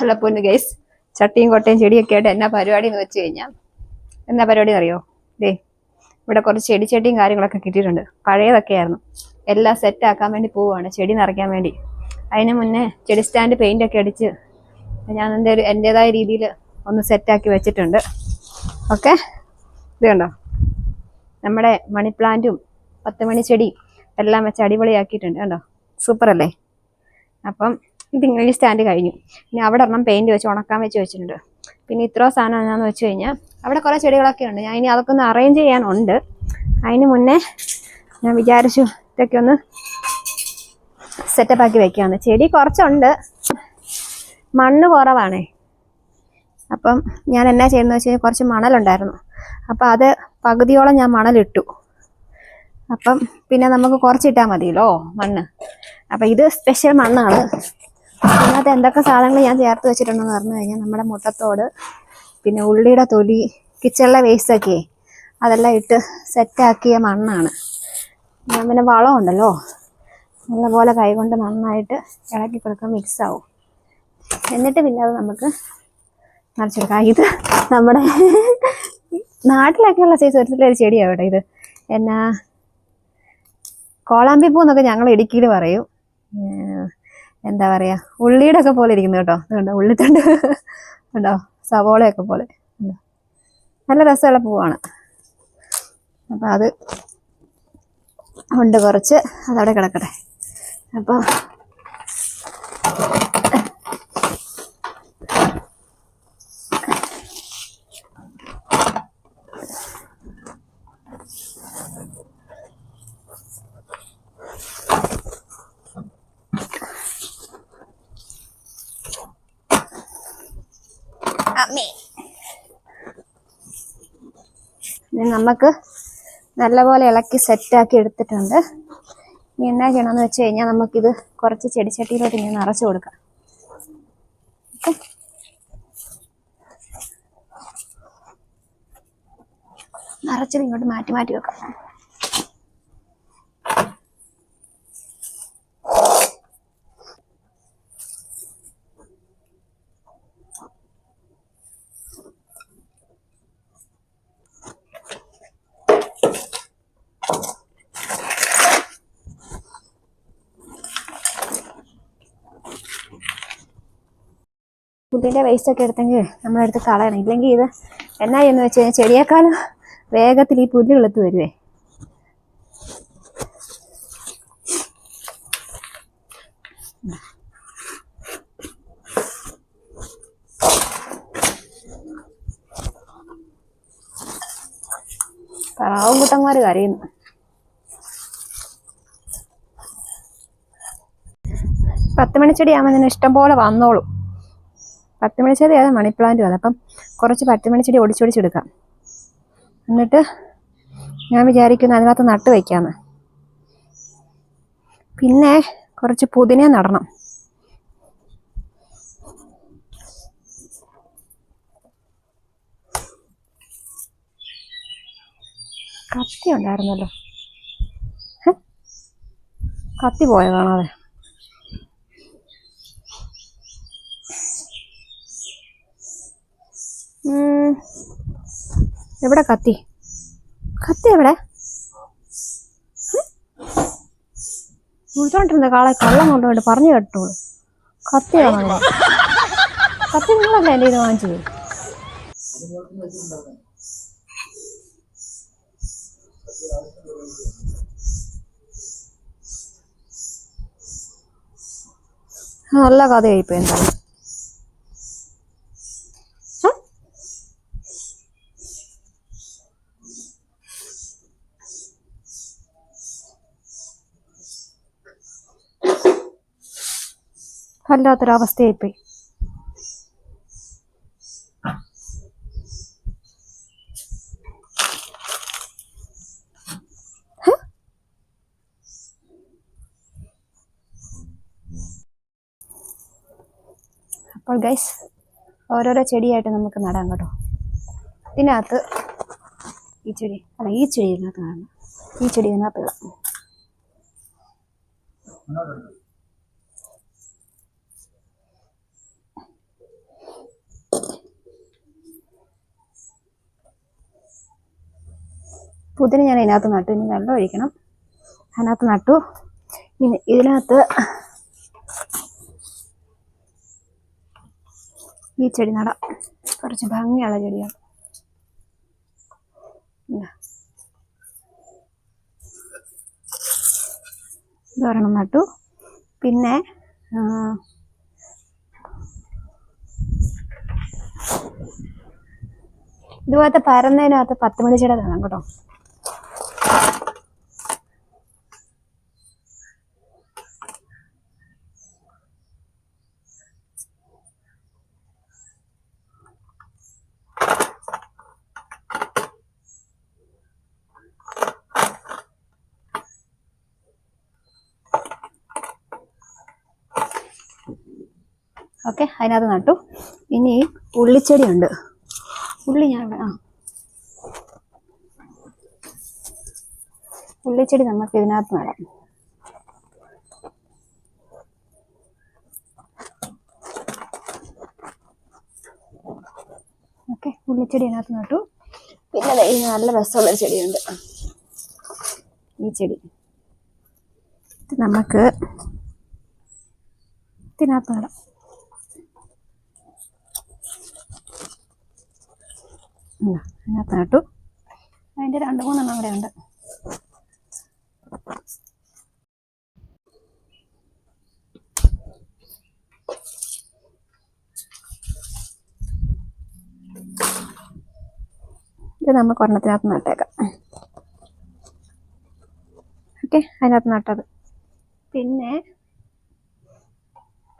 അല്ല പൊന്നു ഗൈസ് ചട്ടിയും കൊട്ടയും ചെടിയൊക്കെ ആയിട്ട് എന്നാ പരിപാടി എന്ന് വെച്ച് കഴിഞ്ഞാൽ എന്നാ പരിപാടി അറിയോ ദേ ഇവിടെ കുറച്ച് ചെടി ചട്ടിയും കാര്യങ്ങളൊക്കെ കിട്ടിയിട്ടുണ്ട്. പഴയതൊക്കെ ആയിരുന്നു എല്ലാം സെറ്റാക്കാൻ വേണ്ടി പോവുകയാണ്. ചെടി നിറയ്ക്കാൻ വേണ്ടി. അതിന് മുന്നേ ചെടി സ്റ്റാൻഡ് പെയിന്റ് ഒക്കെ അടിച്ച് ഞാൻ എന്റെ ഒരു എന്റെതായ രീതിയിൽ ഒന്ന് സെറ്റാക്കി വെച്ചിട്ടുണ്ട്. ഓക്കെ? ഇത് കണ്ടോ? നമ്മുടെ മണി പ്ലാന്റും പത്ത് മണി ചെടി എല്ലാം വെച്ച് അടിപൊളിയാക്കിയിട്ടുണ്ട്. കണ്ടോ? സൂപ്പർ അല്ലേ അപ്പം ഇത് ഈ സ്റ്റാൻഡ് കഴിഞ്ഞു. പിന്നെ അവിടെ ഒരെണ്ണം പെയിന്റ് വെച്ച് ഉണക്കാൻ വെച്ച് വെച്ചിട്ടുണ്ട്. പിന്നെ ഇത്രയോ സാധനം എന്നാന്ന് വെച്ച് കഴിഞ്ഞാൽ അവിടെ കുറേ ചെടികളൊക്കെ ഉണ്ട്. ഞാൻ ഇനി അതൊക്കെ ഒന്ന് അറേഞ്ച് ചെയ്യാനുണ്ട്. അതിന് മുന്നേ ഞാൻ വിചാരിച്ചു ഇതൊക്കെ ഒന്ന് സെറ്റപ്പ് ആക്കി ചെടി കുറച്ചുണ്ട്. മണ്ണ് കുറവാണേ. അപ്പം ഞാൻ എന്നാ ചെയ്യുന്നത് വെച്ച് കഴിഞ്ഞാൽ കുറച്ച് മണലുണ്ടായിരുന്നു. അപ്പം അത് പകുതിയോളം ഞാൻ മണലിട്ടു. അപ്പം പിന്നെ നമുക്ക് കുറച്ചിട്ടാൽ മതിയല്ലോ മണ്ണ്. അപ്പം ഇത് സ്പെഷ്യൽ മണ്ണാണ്. അതിനകത്ത് എന്തൊക്കെ സാധനങ്ങൾ ഞാൻ ചേർത്ത് വെച്ചിട്ടുണ്ടെന്ന് പറഞ്ഞു കഴിഞ്ഞാൽ നമ്മുടെ മുട്ടത്തോട് പിന്നെ ഉള്ളിയുടെ തൊലി കിച്ചണിലെ വേസ്റ്റൊക്കെ അതെല്ലാം ഇട്ട് സെറ്റാക്കിയ മണ്ണാണ്. ഞാൻ പിന്നെ വളമുണ്ടല്ലോ നല്ലപോലെ കൈകൊണ്ട് നന്നായിട്ട് ഇളക്കി കൊടുക്കാൻ മിക്സ് ആവും. എന്നിട്ട് പിന്നെ അത് നമുക്ക് നിറച്ചെടുക്കാം ഇത് നമ്മുടെ നാട്ടിലൊക്കെയുള്ള സൈസ് ഒരു ചെടിയാണ് കേട്ടോ ഇത്. എന്നാ കോളാമ്പിപ്പൂ എന്നൊക്കെ ഞങ്ങൾ ഇടുക്കിയിൽ പറയും. എന്താ പറയാ ഉള്ളിയുടെ ഒക്കെ പോലെ ഇരിക്കുന്നു കേട്ടോ. കണ്ടോ ഉള്ളിത്തണ്ട്. ഉണ്ടോ സവോളയൊക്കെ പോലെ. കണ്ടോ നല്ല രസമുള്ള പൂവാണ്. അപ്പോൾ അത് ഉണ്ട് കുറച്ച് അതവിടെ കിടക്കട്ടെ. അപ്പോൾ അമ്മേ. നമുക്ക് നല്ലപോലെ ഇളക്കി സെറ്റാക്കി എടുത്തിട്ടുണ്ട്. ഇനി എന്നാ ചെയ്യണമെന്ന് വെച്ച് കഴിഞ്ഞാൽ നമുക്കിത് കുറച്ച് ചെടിച്ചട്ടിയിലോട്ട് ഇങ്ങനെ നിറച്ചു കൊടുക്കാം. നിറച്ചത് ഇങ്ങോട്ട് മാറ്റി മാറ്റി വെക്കാം. പുല്ലിന്റെ വേസ്റ്റ് ഒക്കെ എടുത്തെങ്കിൽ നമ്മളെടുത്ത് കളയണം. ഇല്ലെങ്കിൽ ഇത് എന്നാ എന്ന് വെച്ച് കഴിഞ്ഞാൽ ചെടിയേക്കാളും വേഗത്തിൽ ഈ പുല്ല് വെളുത്ത് വരുവേ. പറാവും കുട്ടന്മാർ കരയുന്നു. പത്ത് മണിച്ചെടി ആകുമ്പോൾ ഇതിന് ഇഷ്ടം പോലെ വന്നോളും. പത്ത് മണിച്ചെടി അതെ മണി പ്ലാന്റ് വന്നു അപ്പം കുറച്ച് പത്ത് മണിച്ചെടി ഒടിച്ചൊടിച്ചെടുക്കാം. എന്നിട്ട് ഞാൻ വിചാരിക്കുന്നു അതിനകത്ത് നട്ട് വയ്ക്കാമെന്ന് പിന്നെ കുറച്ച് പുതിന നടണം. കത്തി ഉണ്ടായിരുന്നല്ലോ? കത്തി പോയ കാണാതെ എവിടെ കത്തി? കത്തി എവിടെ? വിളിച്ചോണ്ടിരുന്ന കാളെ കള്ളം കൊണ്ടുപോയിട്ട് പറഞ്ഞു കേട്ടോളൂ. കത്തി കാണാൻ കത്തി നിങ്ങളല്ലേ എന്റെ ഇത് വാങ്ങിച്ചത്? നല്ല കഥയായിപ്പോ എന്തായാലും. വല്ലാത്തൊരവസ്ഥയായിപ്പോയി ഹ? അപ്പോൾ ഗൈസ് ഓരോരോ ചെടിയായിട്ട് നമുക്ക് നടാം കേട്ടോ. ഇതിനകത്ത് ഈ ചെടി അല്ല ഈ ചെടി ഇതിനകത്ത് കാണണം ഈ ചെടി ഇതിനകത്ത് പുതിന ഞാൻ ഇതിനകത്ത് നട്ടു. ഇനി വെള്ളം ഒഴിക്കണം. അതിനകത്ത് നട്ടു. ഇനി ഇതിനകത്ത് ഈ ചെടി നടാം. കുറച്ച് ഭംഗിയുള്ള ചെടിയാണ് ഇതാ. ഇതൊരെണ്ണം നട്ടു. പിന്നെ ഇതുപോലത്തെ പരന്നതിനകത്ത് പത്ത് മണി ചെടി കാണാം കേട്ടോ. ഓക്കെ അതിനകത്ത് നട്ടു. ഇനി ഉള്ളിച്ചെടിയുണ്ട്. ഉള്ളി ഞാൻ ആ. ഉള്ളിച്ചെടി നമുക്ക് ഇതിനകത്ത് നടാം. ഓക്കെ ഉള്ളിച്ചെടി ഇതിനകത്ത് നട്ടു. പിന്നെ ഈ നല്ല രസമുള്ള ചെടിയുണ്ട്. ഈ ചെടി. ഇത് നമുക്ക് ഇതിനകത്ത് നടാം. ഇതാ, അതിനകത്ത് നട്ടു അതിന്റെ രണ്ട് മൂന്നെണ്ണം അവിടെ ഉണ്ട്. ഇത് നമുക്ക് ഒരെണ്ണത്തിനകത്ത് നട്ടേക്കാം. ഓക്കെ അതിനകത്ത് നട്ടത്. പിന്നെ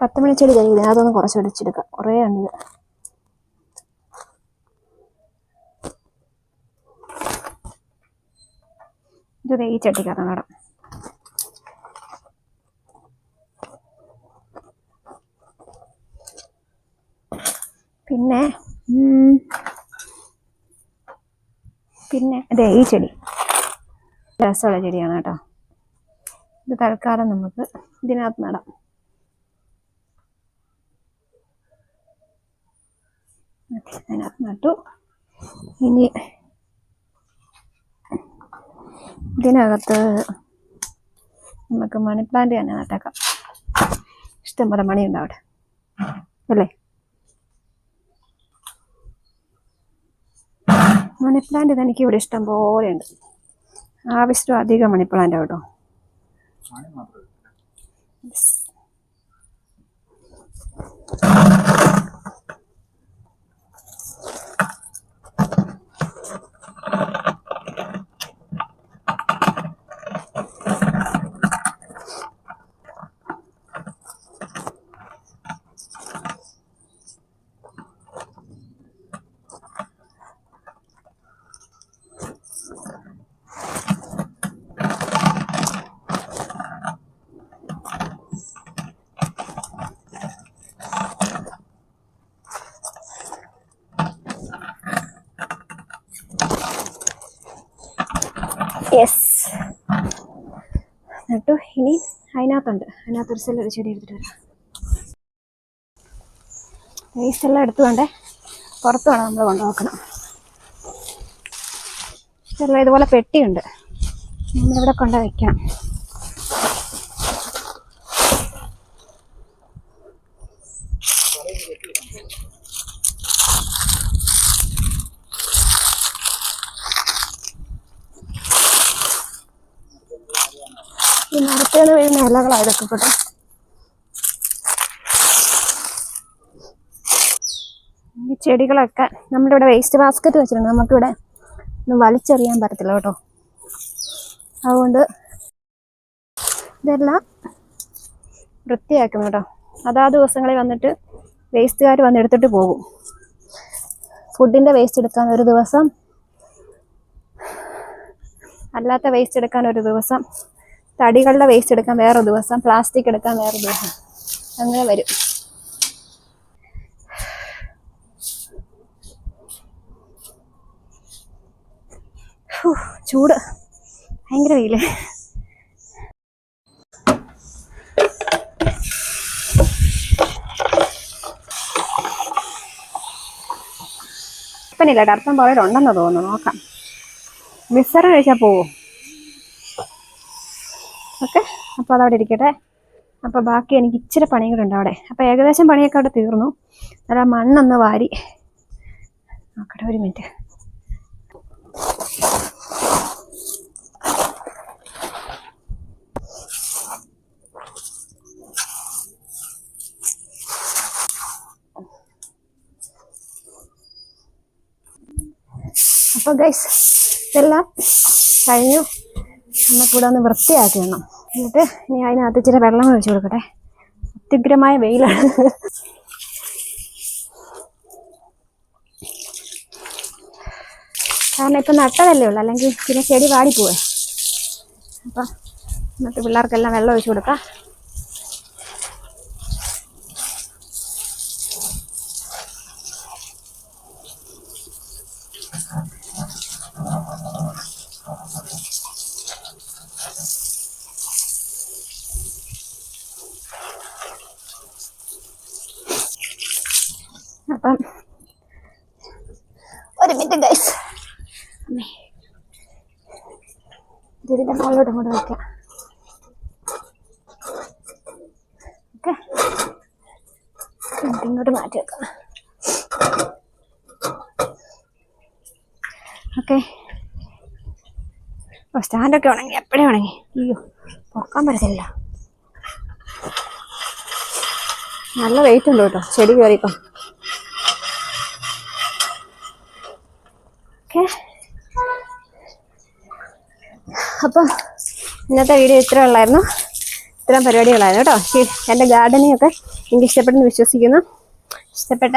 പത്ത് മണിച്ചെടി കഴിയില്ല അതൊന്ന് കുറച്ച് ഒടിച്ചെടുക്കാം കുറേ ഉണ്ട് ഇത് ഈ ചട്ടിക്കകത്ത് നടാം. പിന്നെ പിന്നെ അതെ ഈ ചെടി. രസമുള്ള ചെടിയാണ് കേട്ടോ. ഇത് തൽക്കാലം നമുക്ക് ഇതിനകത്ത് നടാം. ഓക്കേ, അതിനകത്ത് നട്ടു. ഇനി ഇതിനകത്ത് നമുക്ക് മണി പ്ലാന്റ് തന്നെ നട്ടേക്കാം. ഇഷ്ടംപോലെ മണിയുണ്ട് അവിടെ. അല്ലേ? മണി പ്ലാന്റ് എനിക്ക് ഇവിടെ ഇഷ്ടം പോലെ ഉണ്ട്. ആവശ്യം അധികം മണി പ്ലാന്റ് കേട്ടോ. നട്ടു ഇനി അതിനകത്തുണ്ട്. അതിനകത്ത് ഒരു സ്ഥലം ഒരു ചെടി എടുത്തിട്ട് വരാം. ഈ സ്ഥലം എടുത്തു വേണ്ടേ പുറത്ത് വേണം നമ്മൾ കൊണ്ടുനോക്കണം ചെറിയ ഇതുപോലെ പെട്ടിയുണ്ട്. നമ്മളിവിടെ കൊണ്ട് വയ്ക്കണം ഈ മരത്തേന്ന് വീഴുന്ന ഇലകളാണ് ഇതൊക്കെ കേട്ടോ ഈ ചെടികളൊക്കെ നമ്മുടെ നമ്മളിവിടെ വേസ്റ്റ് ബാസ്ക്കറ്റ് വെച്ചിട്ടുണ്ട്. നമുക്കിവിടെ ഒന്നും വലിച്ചെറിയാൻ പറ്റത്തില്ല കേട്ടോ. അതുകൊണ്ട് ഇതെല്ലാം വൃത്തിയാക്കും കേട്ടോ. അതാ ദിവസങ്ങളിൽ വന്നിട്ട് വേസ്റ്റുകാർ വന്നെടുത്തിട്ട് പോകും. ഫുഡിന്റെ വേസ്റ്റ് എടുക്കാൻ ഒരു ദിവസം അല്ലാത്ത വേസ്റ്റ് എടുക്കാൻ ഒരു ദിവസം. തടികളുടെ വേസ്റ്റ് എടുക്കാൻ വേറെ ദിവസം പ്ലാസ്റ്റിക് എടുക്കാൻ വേറെ ദിവസം. അങ്ങനെ വരും. ചൂട്. ഭയങ്കര വെയിൽ. ഇപ്പനില്ല പോലെ പോയതുണ്ടെന്ന് തോന്നുന്നു. നോക്കാം. മിക്സർ കഴിച്ചാൽ പോവോ? ഓക്കെ അപ്പോൾ അതവിടെ ഇരിക്കട്ടെ. അപ്പോൾ ബാക്കി എനിക്ക് ഇച്ചിരി പണിയും കൂടെ ഉണ്ട് അവിടെ. അപ്പോൾ ഏകദേശം പണിയൊക്കെ അവിടെ തീർന്നു. അല്ല മണ്ണൊന്ന് വാരി. നോക്കട്ടെ ഒരു മിനിറ്റ്. അപ്പോൾ ഗൈസ് ഇതെല്ലാം കഴിഞ്ഞു. നമുക്കിവിടെ ഒന്ന് വൃത്തിയാക്കി വേണം എന്നിട്ട് ഇനി അതിനകത്ത് ഇച്ചിരി വെള്ളം ഒഴിച്ചു കൊടുക്കട്ടെ. അത്യുഗ്രമായ വെയിലാണ്. കാരണം ഇപ്പം നട്ടതല്ലേ ഉള്ളൂ. അല്ലെങ്കിൽ പിന്നെ ചെടി വാടിപ്പോവേ അപ്പം എന്നിട്ട് പിള്ളേർക്കെല്ലാം വെള്ളം ഒഴിച്ചു കൊടുക്കാം അപ്പം ഒരു മിനിറ്റ് ഗൈസ് ഇതിന്റെ മുകളിലോട്ട് അങ്ങോട്ട് വയ്ക്കാം ഓക്കെ ഇങ്ങോട്ട് മാറ്റി വെക്കാം. ഓക്കെ. ഓ സ്റ്റാൻഡൊക്കെ ഉണങ്ങി. എപ്പോഴേ ഉണങ്ങി? അയ്യോ പൊക്കാൻ പറ്റത്തില്ല. നല്ല വെയിറ്റ് ഉണ്ട് കേട്ടോ. ചെടി കയറിയപ്പം ഓക്കെ. അപ്പം ഇന്നത്തെ വീഡിയോ ഇത്ര ഉള്ളായിരുന്നു. ഇത്രയും പരിപാടികളായിരുന്നു കേട്ടോ. എന്റെ ഗാർഡനിങ് ഒക്കെ നിങ്ങൾക്ക് ഇഷ്ടപ്പെട്ടെന്ന് വിശ്വസിക്കുന്നു. ഇഷ്ടപ്പെട്ട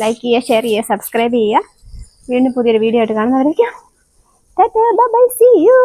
ലൈക്ക് ചെയ്യുക ഷെയർ ചെയ്യുക സബ്സ്ക്രൈബ് ചെയ്യുക. വീണ്ടും പുതിയൊരു വീഡിയോ ആയിട്ട് കാണുന്നവരേക്കും. By C U